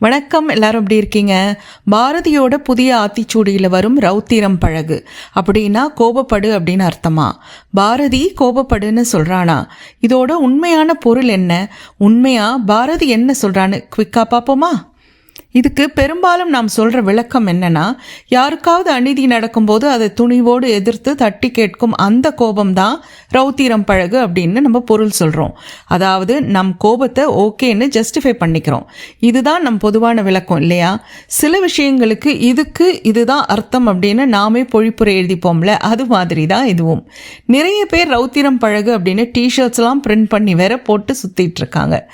வணக்கம் எல்லாரும் எப்படி இருக்கீங்க? பாரதியோட புதிய ஆத்திச்சூடியில் வரும் ரௌத்திரம் பழகு. அப்படின்னா கோபப்படு அப்படின்னு அர்த்தமா? பாரதி கோபப்படுன்னு சொல்கிறானா இதோட உண்மையான பொருள் என்ன? உண்மையா பாரதி என்ன சொல்கிறான்னு குவிக்காக பார்ப்போமா? இதுக்கு பெரும்பாலும் நாம் சொல்கிற விளக்கம் என்னன்னா யாருக்காவது அநீதி நடக்கும்போது அதை துணிவோடு எதிர்த்து தட்டி கேட்கும் அந்த கோபம்தான் ரௌத்திரம் பழகு அப்படின்னு நம்ம பொருள் சொல்கிறோம் அதாவது நம் கோபத்தை ஓகேன்னு ஜஸ்டிஃபை பண்ணிக்கிறோம். இதுதான் நம் பொதுவான விளக்கம் இல்லையா? சில விஷயங்களுக்கு இதுக்கு இதுதான் அர்த்தம் அப்படின்னு நாமே பொழிப்புரை எழுதிப்போம்ல அது மாதிரி தான் இதுவும். நிறைய பேர் ரௌத்திரம் பழகு அப்படின்னு டிஷர்ட்ஸ்லாம் பிரிண்ட் பண்ணி வேற போட்டு சுற்றிட்டு இருக்காங்க.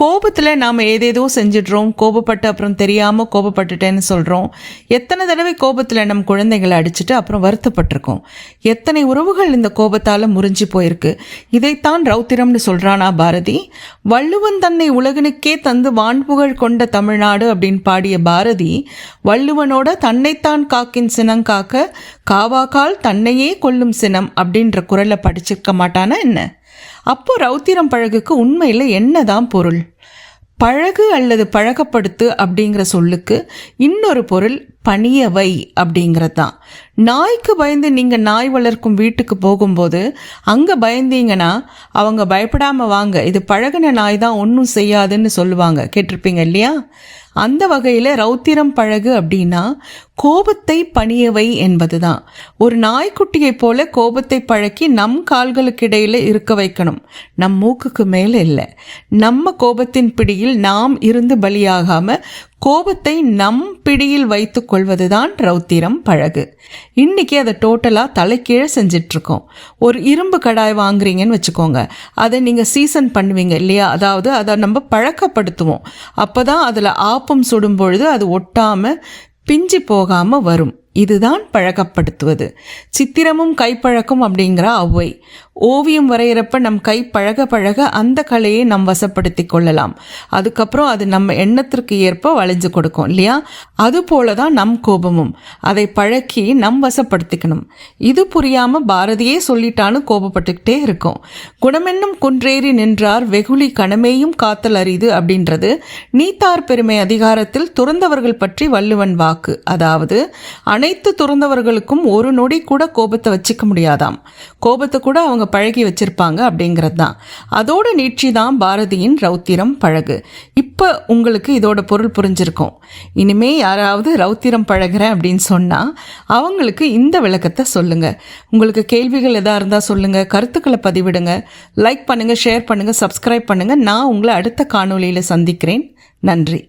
கோபத்தில் நாம் ஏதேதோ செஞ்சிடுறோம். கோபப்பட்டு அப்புறம் தெரியாமல் கோபப்பட்டுட்டேன்னு சொல்கிறோம் எத்தனை தடவை கோபத்தில் நம் குழந்தைகளை அடிச்சுட்டு அப்புறம் வருத்தப்பட்டிருக்கோம். எத்தனை உறவுகள் இந்த கோபத்தால் முறிஞ்சு போயிருக்கு. இதைத்தான் ரௌத்திரம்னு சொல்கிறானா பாரதி. வள்ளுவன் தன்னை உலகனுக்கே தந்து வான்புகழ் கொண்ட தமிழ்நாடு அப்படின்னு பாடிய பாரதி வள்ளுவனோட தன்னைத்தான் காக்கின் சினங்காக்க காவாக்கால் தன்னையே கொல்லும் சினம் அப்படின்ற குரலை படிச்சிருக்க மாட்டானா என்ன? அப்போ ரௌத்திரம் பழகுக்கு உண்மையில் என்னதான் பொருள்? பழகு அல்லது பழகப்படுத்து அப்படிங்கிற சொல்லுக்கு இன்னொரு பொருள் பணியவை அப்படிங்கிறது தான் நாய்க்கு பயந்து நீங்கள் நாய் வளர்க்கும் வீட்டுக்கு போகும்போது அங்கே பயந்தீங்கன்னா அவங்க பயப்படாமல் வாங்க. இது பழகின நாய் தான் ஒன்றும் செய்யாதுன்னு சொல்லுவாங்க. கேட்டிருப்பீங்க இல்லையா? அந்த வகையில் ரௌத்திரம் பழகு அப்படின்னா கோபத்தை பணியவை என்பது தான் ஒரு நாய்க்குட்டியைப் போல கோபத்தை பழக்கி நம் கால்களுக்கு இடையில் இருக்க வைக்கணும். நம் மூக்குக்கு மேலே இல்லை. நம்ம கோபத்தின் பிடியில் நாம் இருந்து பலியாகாமல் கோபத்தை நம் பிடியில் வைத்து கொள்வதுதான் ரௌத்திரம் பழகு. இன்னைக்கு அதை டோட்டலாக தலைக்கீழே செஞ்சிட்ருக்கோம். ஒரு இரும்பு கடாய் வாங்குறீங்கன்னு வச்சுக்கோங்க. அதை நீங்கள் சீசன் பண்ணுவீங்க இல்லையா? அதாவது அதை நம்ம பழக்கப்படுத்துவோம். அப்போ தான் அதில் ஆப்பம் சுடும் பொழுது அது ஒட்டாமல் பிஞ்சு போகாமல் வரும். இதுதான் பழக்கப்படுத்துவது. சித்திரமும் கைப்பழக்கம் அப்படிங்கிற அவ்வை. ஓவியம் வரைகிறப்ப நம் கை பழக பழக அந்த கலையை நம் வசப்படுத்தி கொள்ளலாம். அதுக்கப்புறம் அது நம்ம எண்ணத்திற்கு ஏற்ப வளைஞ்சு கொடுக்கும் இல்லையா? அது போல தான் நம் கோபமும். அதை பழக்கி நம் வசப்படுத்திக்கணும். இது புரியாமல் பாரதியே சொல்லிட்டான்னு கோபப்பட்டுக்கிட்டே இருக்கும். குணமென்னும் குன்றேறி நின்றார் வெகுளி கணமேயும் காத்தல் அரிது அப்படின்றது நீத்தார் பெருமை அதிகாரத்தில் துறந்தவர்கள் பற்றி வள்ளுவன் வாக்கு. அதாவது அனைத்து துறந்தவர்களுக்கும் ஒரு நொடி கூட கோபத்தை வச்சுக்க முடியாதாம். கோபத்தை கூட அவங்க பழகி வச்சிருப்பாங்க அப்படிங்கிறது தான் அதோட நீட்சி தான் பாரதியின் ரௌத்திரம் பழகு. இப்போ உங்களுக்கு இதோட பொருள் புரிஞ்சிருக்கும். இனிமே யாராவது ரௌத்திரம் பழகிறேன் அப்படின்னு சொன்னால் அவங்களுக்கு இந்த விளக்கத்தை சொல்லுங்கள் உங்களுக்கு கேள்விகள் எதாக இருந்தால் சொல்லுங்கள் கருத்துக்களை பதிவிடுங்க. லைக் பண்ணுங்கள் ஷேர் பண்ணுங்கள் சப்ஸ்கிரைப் பண்ணுங்கள் நான் உங்களை அடுத்த காணொலியில் சந்திக்கிறேன். நன்றி.